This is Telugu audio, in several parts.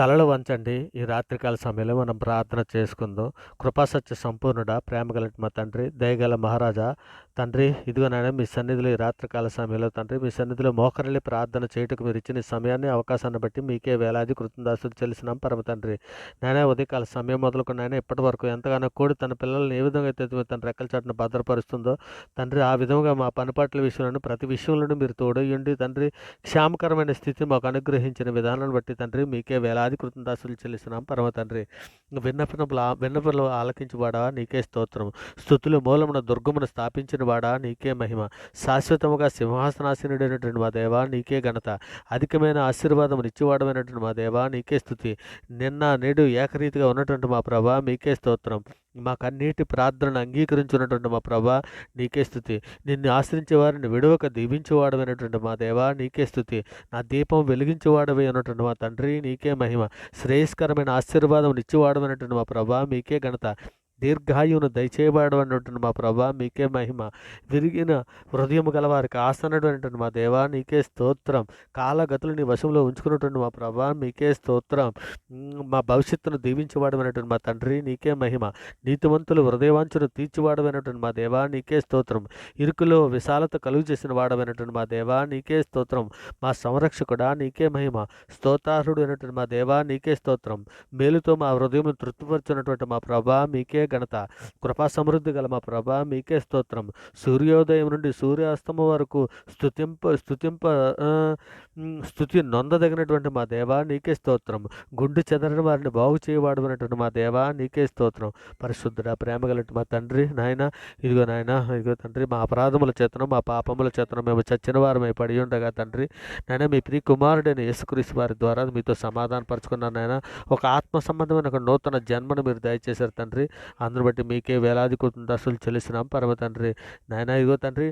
తలలు వంచండి. ఈ రాత్రికాల సమయంలో మనం ప్రార్థన చేసుకుందాం. కృపాసత్య సంపూర్ణుడ ప్రేమగల మా తండ్రి దయగల మహారాజా. తండ్రి ఇదిగో మీ సన్నిధిలో ఈ రాత్రికాల సమయంలో తండ్రి మీ సన్నిధిలో మోకరలి ప్రార్థన చేయటకు మీరు ఇచ్చిన ఈ సమయాన్ని అవకాశాన్ని బట్టి మీకే వేలాది కృతందాసులు చెల్లిసినాం పరమ తండ్రి నేనే ఉదయకాల సమయం మొదలుకొని ఇప్పటివరకు ఇప్పటి వరకు ఎంతగానో కూడి తన పిల్లల్ని ఏ విధంగా అయితే తన రెక్కల చాటును భద్రపరుస్తుందో తండ్రి ఆ విధంగా మా పనిపాట్ల విషయంలోనూ ప్రతి విషయంలోనూ మీరు తోడయ్యండి తండ్రి క్షామకరమైన స్థితి మాకు అనుగ్రహించిన విధానాన్ని బట్టి తండ్రి మీకే వేలాది కృతదాసులు చెల్లిస్తున్నాం. పరమ తండ్రి విన్నపనములు విన్నపలు ఆలకించువాడా? నీకే స్తోత్రం స్థుతులు మూలమున దుర్గమును స్థాపించిన వాడా? నీకే మహిమ. శాశ్వతముగా సింహాసనాసీనుడైనటువంటి మా దేవా నీకే ఘనత. అధికమైన ఆశీర్వాదం ఇచ్చివాడమైనటువంటి మా దేవా నీకే స్థుతి నిన్న నేడు ఏకరీతిగా ఉన్నటువంటి మా ప్రభా మీకే స్తోత్రం. మా కన్నీటి ప్రార్థనను అంగీకరించినటువంటి మా ప్రభా నీకే స్థుతి. నిన్ను ఆశ్రయించే వారిని విడవక దీవించేవాడమైనటువంటి మా దేవా నీకే స్థుతి. నా దీపం వెలిగించేవాడవై ఉన్నటువంటి మా తండ్రి నీకే మహిమ. శ్రేయస్కరమైన ఆశీర్వాదం ఇచ్చేవాడమైనటువంటి మా ప్రభా మీకే ఘనత. దీర్ఘాయువును దయచేయబడనటువంటి మా ప్రభా మీకే మహిమ. విరిగిన హృదయము గలవారికి ఆసనడు ఆసనటువంటి మా దేవా నీకే స్తోత్రం. కాలగతులు నీ వశంలో ఉంచుకున్నటువంటి మా ప్రభా మీకే స్తోత్రం. మా భవిష్యత్తును దీవించబడమైనటువంటి మా తండ్రి నీకే మహిమ. నీతివంతులు హృదయవాంచును తీర్చివాడమైనటువంటి మా దేవా నీకే స్తోత్రం. ఇరుకులో విశాలత కలుగు చేసిన వాడమైనటువంటి మా దేవా నీకే స్తోత్రం. మా సంరక్షకుడా నీకే మహిమ. స్తోతారుడు అయినటువంటి మా దేవా నీకే స్తోత్రం. మేలుతో మా హృదయం తృప్తిపరచినటువంటి మా ప్రభా మీకే ఘనత కృపా సమృద్ధి గల మా ప్రభా మీకే స్తోత్రం. సూర్యోదయం నుండి సూర్యాస్తమం వరకు స్తుతింప స్థుతింప స్థుతి నొందదగినటువంటి మా దేవా నీకే స్తోత్రం. గుండు చెదరని వారిని బాగు చేయవాడమైనటువంటి మా దేవా నీకే స్తోత్రం. పరిశుద్ధుడ ప్రేమ గలటి మా తండ్రి నాయన ఇదిగో నాయన ఇదిగో తండ్రి మా అపరాధముల చేతనం మా పాపముల చేతనం మేము చచ్చిన వారమై పడి ఉండగా తండ్రి. నాయన మీ ప్రియ కుమారుడైన యేసుక్రీస్తు వారి ద్వారా మీతో సమాధానపరచుకున్నాను నాయన. ఒక ఆత్మ సంబంధమైన ఒక నూతన జన్మను మీరు దయచేశారు తండ్రి. అందును బట్టి మీకే వేలాది దశలు చెల్లిస్తున్నాం. పరమ తండ్రి నాయన ఇదిగో తండ్రి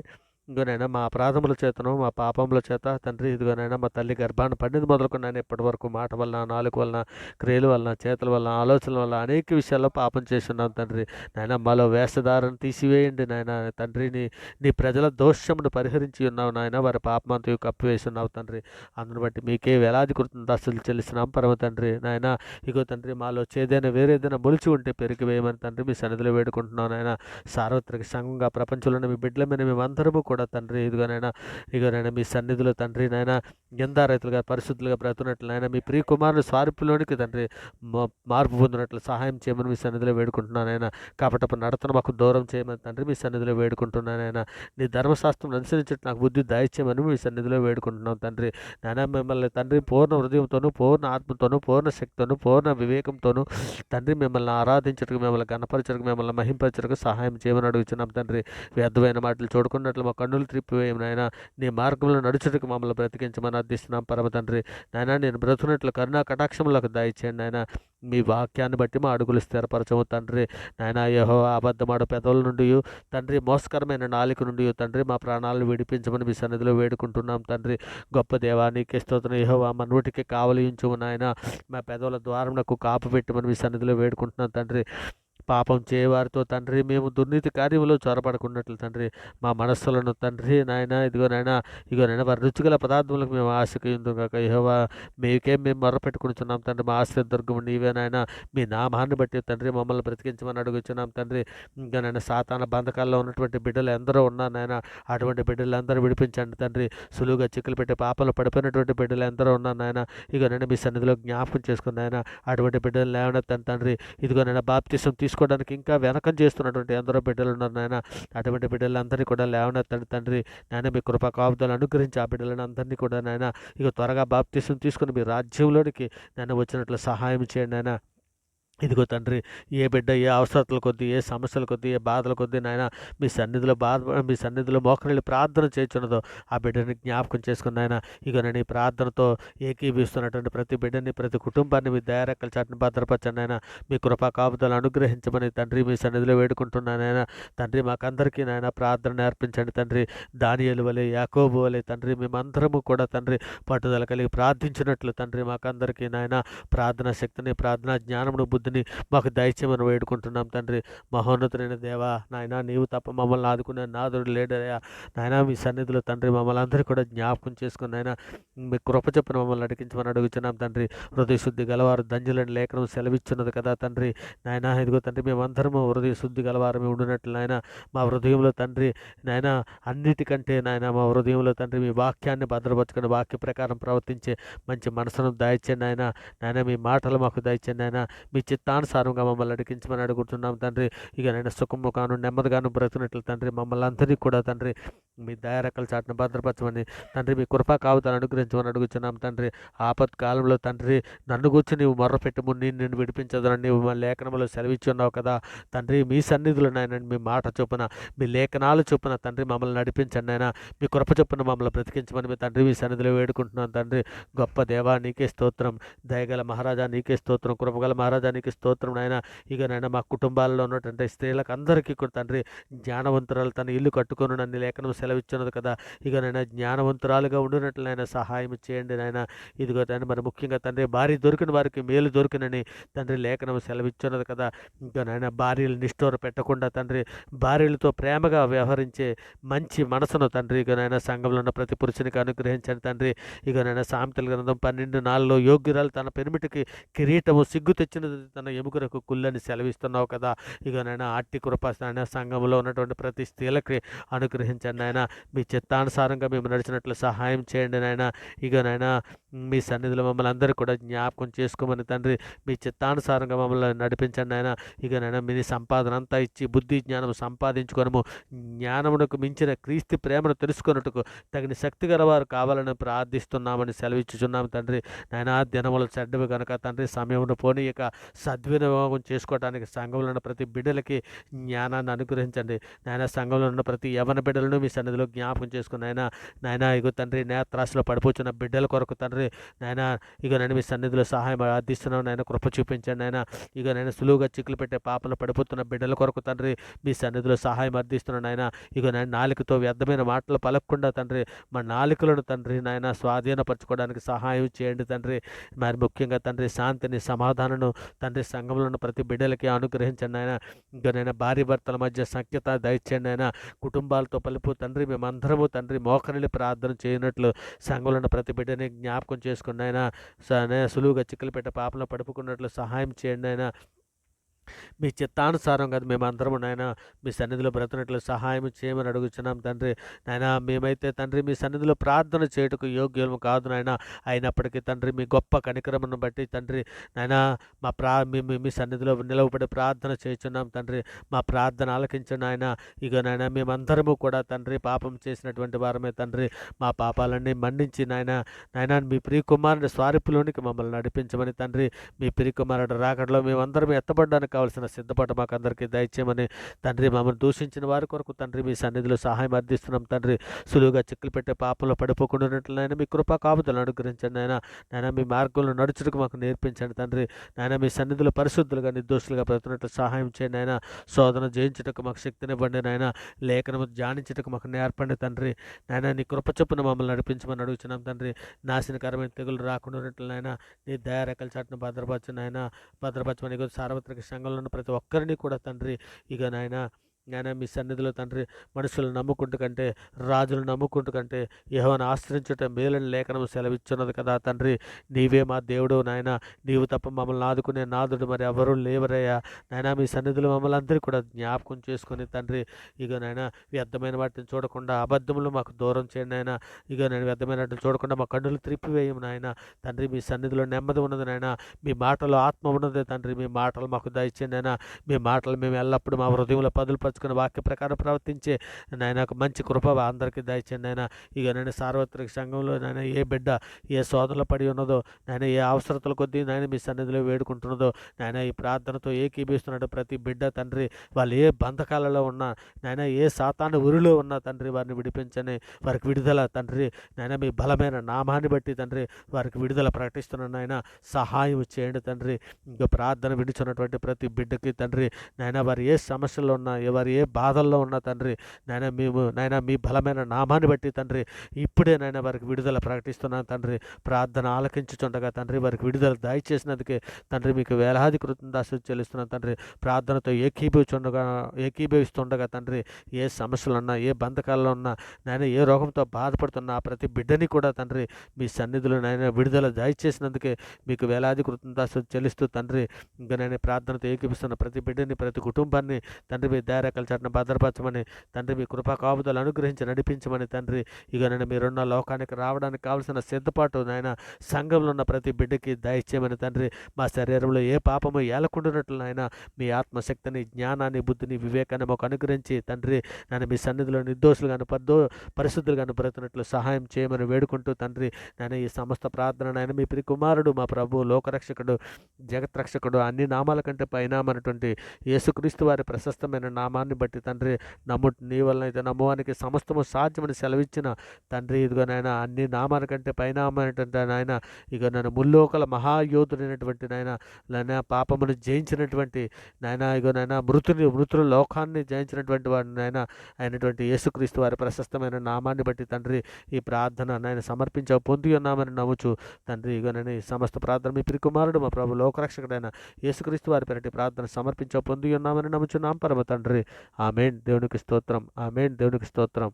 ఇదిగోనైనా మా అపరాధముల చేతను మా పాపముల చేత తండ్రి ఇదిగోనైనా మా తల్లి గర్భాన్ని పండింది మొదలుకున్నాను. ఇప్పటి వరకు మాట వలన నాలుగు వలన క్రియల వలన చేతుల వలన ఆలోచనల వలన అనేక విషయాల్లో పాపం చేస్తున్నాం తండ్రి. నాయన మాలో వేషధారను తీసివేయండి నాయన. తండ్రిని నీ ప్రజల దోషమును పరిహరించి ఉన్నావు నాయన. వారి పాపమంతయు కప్పివేసి ఉన్నావు తండ్రి. అందును బట్టి మీకే వేలాది కృతజ్ఞతలు చెల్లిస్తున్నాం పరమ తండ్రి. నాయన ఇగో తండ్రి మాలో చేదైనా వేరేదైనా మొలిచి ఉంటే పెరిగి వేయమని తండ్రి మీ సన్నిధిలో వేడుకుంటున్నాను నాయన. సార్వత్రిక సంఘంగా ప్రపంచంలోని మీ బిడ్డల మీద మేమందరము కూడా తండ్రి. ఇదిగోనైనా ఇదిగోనైనా మీ సన్నిధిలో తండ్రి నాయన ఎందా రైతులుగా పరిశుద్ధులుగా బ్రతున్నట్లు నాయన మీ ప్రియ కుమారుని స్వారూపులోనికి తండ్రి మా- మార్పు పొందినట్లు సహాయం చేయమని మీ సన్నిధిలో వేడుకుంటున్నానైనా ఆయన కాబట్టి నడతను మాకు దూరం చేయమని తండ్రి మీ సన్నిధిలో వేడుకుంటున్నానైనా నీ ధర్మశాస్త్రం అనుసరించట్టు నాకు బుద్ధి దయచేయమని మీ సన్నిధిలో వేడుకుంటున్నాం తండ్రి. నాయన మిమ్మల్ని తండ్రి పూర్ణ హృదయంతోనూ పూర్ణ ఆత్మతోనూ పూర్ణ శక్తితోనూ పూర్ణ వివేకంతోనూ తండ్రి మిమ్మల్ని ఆరాధించటకు మిమ్మల్ని గణపరచడానికి మిమ్మల్ని మహింపరచడానికి సహాయం చేయమని అడుగుతున్నాం తండ్రి. వ్యర్థమైన మాటలు చూడుకున్నట్లు మా కన్నులు త్రిప్పివేయం నాయన? నీ మార్గంలో నడుచుటకు మమ్మల్ని బ్రతికించమని అర్థిస్తున్నాం పరమ తండ్రి. నాయన నేను బ్రతుకున్నట్లు కరుణా కటాక్షములకు దయచేయండి నాయన. మీ వాక్యాన్ని బట్టి మా అడుగులు స్థిరపరచము తండ్రి. నాయన యహో అబద్ధమాడు పెదవుల నుండి తండ్రి మోసకరమైన నాలుక నుండి తండ్రి మా ప్రాణాలను విడిపించమని మీ సన్నిధిలో వేడుకుంటున్నాం తండ్రి. గొప్ప దేవానికి స్తోత్రం. యహో మా నోటికి కావలించము నాయన. మా పెదవుల ద్వారమునకు కాపు పెట్టమని మీ సన్నిధిలో వేడుకుంటున్నాం తండ్రి. పాపం చేయవారితో తండ్రి మేము దుర్నీతి కార్యములో చొరపడకున్నట్లు తండ్రి మా మనస్సులను తండ్రి నాయన ఇదిగో నాయన ఇదిగో నాయన వారి రుచిగల పదార్థములకు మేము ఆశకు కాక యహోవా మీకే మేము మొరపెట్టుకుంటున్నాం తండ్రి మా ఆశ్రయ దుర్గము నీవే నాయన మీ నామాన్ని బట్టి తండ్రి మమ్మల్ని బ్రతికించమని అడుగుచున్నాం తండ్రి ఇంకా నాయన సాతాన బంధకాల్లో ఉన్నటువంటి బిడ్డలు ఎందరో ఉన్నారు నాయన అటువంటి బిడ్డలందరూ విడిపించండి తండ్రి సులువుగా చిక్కులు పెట్టి పాపలు పడిపోయినటువంటి బిడ్డలు ఎందరో ఉన్నారు నాయన ఇదిగో నేను మీ సన్నిధిలో జ్ఞాపకం చేసుకుని నాయన అటువంటి బిడ్డలు లేవనెత్తాను తండ్రి ఇదిగో నేను బాప్తిసం తీసుకోవడానికి ఇంకా వెనకం చేస్తున్నటువంటి ఎందరో బిడ్డలు ఉన్నారు నాయన. అటువంటి బిడ్డలందరినీ కూడా లేవనెత్తండి తండ్రి. నాయన మీ కృపా కాపుదలు అనుగ్రహించి ఆ బిడ్డలను అందరినీ కూడా నాయన ఇక త్వరగా బాప్తీసం తీసుకుని మీ రాజ్యంలోనికి నన్ను వచ్చినట్లు సహాయం చేయండి నాయన. ఇదిగో తండ్రి ఏ బిడ్డ ఏ అవసరతల కొద్దీ ఏ సమస్యల కొద్దీ ఏ బాధల కొద్దీ నాయన మీ సన్నిధిలో బాధ మీ సన్నిధిలో మోకరిల్లి ప్రార్థన చేస్తున్నదో ఆ బిడ్డని జ్ఞాపకం చేసుకున్న ఆయన ఇక నేను ఈ ప్రార్థనతో ఏకీభిస్తున్నటువంటి ప్రతి బిడ్డని ప్రతి కుటుంబాన్ని మీ దయారెక్కల చాటును భద్రపరచండి ఆయన మీ కృపా కాపుదలు అనుగ్రహించమని తండ్రి మీ సన్నిధిలో వేడుకుంటున్నాను ఆయన తండ్రి మాకందరికీ నాయన ప్రార్థన నేర్పించండి తండ్రి. దానియలు వలె యాకోబు వలె తండ్రి మేమందరము కూడా తండ్రి పట్టుదల కలిగి ప్రార్థించినట్లు తండ్రి మాకందరికీ నాయన ప్రార్థనా శక్తిని ప్రార్థనా జ్ఞానమును బుద్ధి అభివృద్ధిని మాకు దయచేయమని వేడుకుంటున్నాం తండ్రి. మహోన్నతులైన దేవా నాయన నీవు తప్ప మమ్మల్ని ఆదుకునే నాదుడు లేడయా నాయన మీ సన్నిధిలో తండ్రి మమ్మల్ని అందరూ కూడా జ్ఞాపకం చేసుకుని నాయన మీ కృప చెప్పిన మమ్మల్ని అడిగించమని అడుగుతున్నాం తండ్రి. హృదయ శుద్ధి గలవారు దంజలని లేఖనం సెలవిచ్చున్నది కదా తండ్రి. నాయన ఇదిగో తండ్రి మేమందరము హృదయ శుద్ధి మేము ఉండినట్లు నాయన మా హృదయంలో తండ్రి నాయన అన్నిటికంటే నాయన మా హృదయంలో తండ్రి మీ వాక్యాన్ని భద్రపరచుకుని వాక్య ప్రకారం ప్రవర్తించే మంచి మనసును దయచేయండి నాయన నాయన మీ మాటలు మాకు దయచేయండి నాయన మీ చిత్తానుసారంగా మమ్మల్ని అడిగించమని అడుగుతున్నాం తండ్రి. ఇక నేను సుఖముగాను నెమ్మదిగాను బ్రతుకున్నట్లు తండ్రి. మమ్మల్ని అందరినీ కూడా తండ్రి మీ దయారెక్కల చాటును భద్రపరచమని తండ్రి మీ కృపా కావుతాను అనుగ్రహించమని అడుగుతున్నాం తండ్రి. ఆపత్ కాలంలో తండ్రి నన్ను కూర్చొని నీవు మొర్రపెట్టుము నేను నిన్ను విడిపించదని నీవు మా లేఖనంలో సెలవిచ్చున్నావు కదా. తండ్రి మీ సన్నిధిలో నాయన మీ మాట చొప్పున మీ లేఖనాలు చొప్పున తండ్రి మమ్మల్ని నడిపించండి నాయన. మీ కృప చొప్పున మమ్మల్ని బ్రతికించమని మీ తండ్రి మీ సన్నిధిలో వేడుకుంటున్నాను తండ్రి. గొప్ప దేవా నీకే స్తోత్రం. దయగల మహారాజా నీకే స్తోత్రం. కృపగల మహారాజా నీకే స్తోత్రం నాయన. ఇక నాయన మా కుటుంబాల్లో ఉన్నటువంటి స్త్రీలకు అందరికీ కూడా తండ్రి జ్ఞానవంతురాలు తన ఇల్లు కట్టుకొని నన్ను లేఖనం సెలవిచ్చినది కదా. ఇక నాయన జ్ఞానవంతురాలుగా ఉండినట్లు నాయన సహాయం చేయండి నాయన. ఇదిగో తండ్రి మరి ముఖ్యంగా తండ్రి భార్య దొరికిన వారికి మేలు దొరికినని తండ్రి లేఖనం సెలవిచ్చినది కదా. ఇంకా నాయన భార్యలు నిష్ఠోర పెట్టకుండా తండ్రి భార్యలతో ప్రేమగా వ్యవహరించే మంచి మనసును తండ్రి ఇక నాయన సంఘంలో ఉన్న ప్రతి పురుషునికి అనుగ్రహించండి తండ్రి. ఇక నాయన సామెతల గ్రంథం పన్నెండు నాలుగులో యోగ్యురాలు తన పెనిమిటికి కిరీటము సిగ్గు తెచ్చినది తన ఎముకలకు కుళ్ళని సెలవిస్తున్నావు కదా. ఇక నాయన ఆట్టి కృప నాయన సంఘంలో ఉన్నటువంటి ప్రతి స్త్రీలకి అనుగ్రహించండి నాయన. మీ చిత్తానుసారంగా మేము నడిచినట్లు సహాయం చేయండి నాయన. ఇక నాయన మీ సన్నిధిలో మమ్మల్ని అందరూ కూడా జ్ఞాపకం చేసుకోమని తండ్రి మీ చిత్తానుసారంగా మమ్మల్ని నడిపించండి నాయన. ఇక నైనా మీ సంపాదన అంతా ఇచ్చి బుద్ధి జ్ఞానం సంపాదించుకోనము. జ్ఞానమునకు మించిన క్రీస్తు ప్రేమను తెలుసుకొనుటకు తగిన శక్తి గలవారు కావాలని ప్రార్థిస్తున్నామని సెలవిచ్చుచున్నాము తండ్రి. నాయన దినములు చెడ్డవి కనుక తండ్రి సమయమును పోనీయక సద్వినియోగం చేసుకోవడానికి సంఘంలో ఉన్న ప్రతి బిడ్డలకి జ్ఞానాన్ని అనుగ్రహించండి. నాయన సంఘంలో ఉన్న ప్రతి యవన బిడ్డలను మీ సన్నిధిలో జ్ఞాపకం చేసుకుని నాయన నాయన ఇగో తండ్రి నేత్రాసులో పడిపోతున్న బిడ్డల కొరకు తండ్రి నాయన ఇగో నేను మీ సన్నిధిలో సహాయం ఆర్థిస్తున్నాను నాయన కృప చూపించండి. నాయన ఇక నేను సులువుగా చిక్కులు పెట్టే పాపలు పడిపోతున్న బిడ్డల కొరకు తండ్రి మీ సన్నిధిలో సహాయం అర్థిస్తున్నాను. నాయన ఇక నేను నాలుకతో వ్యర్థమైన మాటలు పలకకుండా తండ్రి మా నాలుకలను తండ్రి నాయన స్వాధీనపరచుకోవడానికి సహాయం చేయండి తండ్రి. మరి ముఖ్యంగా తండ్రి శాంతిని సమాధానను తండ్రి సంఘంలో ఉన్న ప్రతి బిడ్డలకి అనుగ్రహించండి ఆయన ఇంకా నేను భార్య భర్తల మధ్య సఖ్యత దయచేయండి ఆయన కుటుంబాలతో పలుపు తండ్రి మేమందరము తండ్రి మోకరిని ప్రార్థన చేయనట్లు సంఘంలో ఉన్న ప్రతి బిడ్డని జ్ఞాపకం చేసుకుని ఆయన సులువుగా చిక్కులు పెట్ట పాపలో పడుపుకున్నట్లు సహాయం చేయండి ఆయన మీ చిత్తానుసారం కదా మేమందరము నాయన మీ సన్నిధిలో బ్రతునట్లు సహాయం చేయమని అడుగుచున్నాం తండ్రి. నాయన మేమైతే తండ్రి మీ సన్నిధిలో ప్రార్థన చేయుటకు యోగ్యము కాదు నాయన. అయినప్పటికీ తండ్రి మీ గొప్ప కనికరమును బట్టి తండ్రి నాయన మా ప్రా మీ మీ- సన్నిధిలో నిలవబడి ప్రార్థన చేస్తున్నాం తండ్రి. మా ప్రార్థన ఆలకించండి ఆయన ఇక నాయన మేమందరము కూడా తండ్రి పాపం చేసినటువంటి వారమే తండ్రి. మా పాపాలన్నీ మన్నించి నాయన నాయన మీ ప్రియకుమారుడి స్వారిపులోనికి మమ్మల్ని నడిపించమని తండ్రి. మీ ప్రియకుమారుడు రాకడలో మేమందరం ఎత్తబడడానికి కావాల్సిన సిద్ధపాటు మాకు అందరికీ దయచేయమని తండ్రి మమ్మల్ని దూషించిన వారి కొరకు తండ్రి మీ సన్నిధిలో సహాయం అర్థిస్తున్నాం. తండ్రి సులువుగా చిక్కులు పెట్టే పాపంలో పడిపోకుండా మీ కృపా కాపుతలు అనుగ్రహించండి ఆయన నాయన మీ మార్గంలో నడుచుటకు మాకు నేర్పించండి తండ్రి. నాయన మీ సన్నిధిలో పరిశుద్ధులుగా నిర్దోషులుగా బ్రతున్నట్లు సహాయం చేయండి ఆయన శోధన జయించుటకు మాకు శక్తినివ్వండి నాయన. లేఖనము ధ్యానించుటకు మాకు నేర్పండి తండ్రి. నాయన నీ కృప చొప్పున మమ్మల్ని నడిపించమని అడుగుతున్నాం తండ్రి. నాశనకరమైన తెగులు రాకుండా ఉన్నట్లు నాయన. నీ దయారెక్కల చాటును భద్రపరచు నాయన. భద్రపరచమని సార్వత్రిక సార్వత్రిక సంఘంలో ఉన్న ప్రతి ఒక్కరిని కూడా తండ్రి ఇక నాయన నాయన మీ సన్నిధిలో తండ్రి మనుషులను నమ్ముకుంటూ కంటే రాజులను నమ్ముకుంటూ కంటే యెహోవాను ఆశ్రయించటం మేలని లేఖనం సెలవిచ్చున్నది కదా తండ్రి. నీవే మా దేవుడు నాయన. నీవు తప్ప మమ్మల్ని ఆదుకునే నాదుడు మరి ఎవరు లేవరయ్యా. నాయన మీ సన్నిధిలో మమ్మల్ని అందరికీ కూడా జ్ఞాపకం చేసుకొని తండ్రి ఇక నాయన వ్యర్థమైన వాటిని చూడకుండా అబద్ధములు మాకు దూరం చేయండి నాయన. ఇక నేను వ్యర్థమైన వాటిని చూడకుండా మా కన్నులు త్రిప్పివేయం నాయన. తండ్రి మీ సన్నిధిలో నెమ్మది ఉన్నది నాయన. మీ మాటలో ఆత్మ ఉన్నదే తండ్రి. మీ మాటలు మాకు దయచేయండి నాయన. మీ మాటలు మేము ఎల్లప్పుడూ మా హృదయంలో పదులుపరుచుకుని వాక్య ప్రకారం ప్రవర్తించే నాయన ఒక మంచి కృప అందరికీ దయచేయండి. నాయన ఇక నేను సార్వత్రిక సంఘంలో నాయన ఏ బిడ్డ ఏ సోదరులు పడి ఉన్నదో నాయన ఏ అవసరతల కొద్దీ నాయన మీ సన్నిధిలో వేడుకుంటున్నదో నాయన ఈ ప్రార్థనతో ఏకీభిస్తున్నాడు ప్రతి బిడ్డ తండ్రి వాళ్ళు ఏ బంధకాలలో ఉన్నా నాయన ఏ సాతాను ఉరిలో ఉన్నా తండ్రి వారిని విడిపించని వారికి విడుదల తండ్రి నాయన మీ బలమైన నామాన్ని బట్టి తండ్రి వారికి విడుదల ప్రకటిస్తున్నాను నాయన సహాయం చేయండి తండ్రి. ఇంకా ప్రార్థన విడుచున్నటువంటి ప్రతి బిడ్డకి తండ్రి నాయన వారు ఏ సమస్యలో ఉన్నా ఏ వారు ఏ బాధల్లో ఉన్న తండ్రి నాయన మేము నాయన మీ బలమైన నామాన్ని బట్టి తండ్రి ఇప్పుడే నాయన వారికి విడుదల ప్రకటిస్తున్నాను తండ్రి. ప్రార్థన ఆలకించుచుండగా తండ్రి వారికి విడుదల దయచేసినందుకే తండ్రి మీకు వేలాది కృతజ్ఞతాస్తులు చెల్లిస్తున్నాను తండ్రి. ప్రార్థనతో ఏకీభవిస్తుండగా ఏకీభవిస్తుండగా తండ్రి ఏ సమస్యలు ఉన్నా ఏ బంధకాల్లో ఉన్నా నాయన ఏ రోగంతో బాధపడుతున్నా ఆ ప్రతి బిడ్డని కూడా తండ్రి మీ సన్నిధిలో నాయన విడుదల దయచేసినందుకే మీకు వేలాది కృతందాసు చెల్లిస్తూ తండ్రి ఇంకా నేను ప్రార్థనతో ఏకీపిస్తున్న ప్రతి బిడ్డని ప్రతి కుటుంబాన్ని తండ్రి మీ దారేకల చరణ భద్రపరచమని తండ్రి మీ కృపా కాపుదలు అనుగ్రహించి నడిపించమని తండ్రి ఇక నేను మీరున్న లోకానికి రావడానికి కావలసిన సిద్ధపాటు నాయన సంఘంలో ఉన్న ప్రతి బిడ్డకి దయచేయమని తండ్రి మా శరీరంలో ఏ పాపము ఏలకుండునట్లు నాయన మీ ఆత్మశక్తిని జ్ఞానాన్ని బుద్ధిని వివేకాన్ని మాకు అనుగ్రహించి తండ్రి నన్ను మీ సన్నిధిలో నిర్దోషులుగాను పద్దో పరిశుద్ధులుగాను బ్రతున్నట్లు సహాయం చేయమని వేడుకుంటూ తండ్రి నేను ఈ సమస్త ప్రార్థన నాయన మీ ప్రి కుమారుడు మా ప్రభు లోకరక్షకుడు జగత్రక్షకుడు అన్ని నామాల కంటే పైనామన్నటువంటి యేసుక్రీస్తు వారి ప్రశస్తమైన నామ నామాన్ని బట్టి తండ్రి నమ్ము నీ వలన అయితే నమ్మువానికి సమస్తము సాధ్యమని సెలవిచ్చిన తండ్రి. ఇదిగో నాయన అన్ని నామాల కంటే పైనామైనటువంటి నాయన ఇక నన్ను ముల్లోకల మహాయోధుడైనటువంటి నాయన నాయన పాపమును జయించినటువంటి నాయన ఇగో నాయన మృతుని మృతుల లోకాన్ని జయించినటువంటి వాడు నాయన అయినటువంటి యేసుక్రీస్తు వారి ప్రశస్తమైన నామాన్ని బట్టి తండ్రి ఈ ప్రార్థన నాయన సమర్పించ పొంది ఉన్నామని నమ్ముచు తండ్రి. ఇగో నేను ఈ సమస్త ప్రార్థన మీ ప్రికుమారుడు మా ప్రభు లోకరక్షకుడైన యేసుక్రీస్తు వారి పెరటి ప్రార్థన సమర్పించ పొంది ఉన్నామని నమ్ముచున్నాం పరమ తండ్రి. ఆమెన్. దేవునికి స్తోత్రం. ఆమెన్. దేవునికి స్తోత్రం.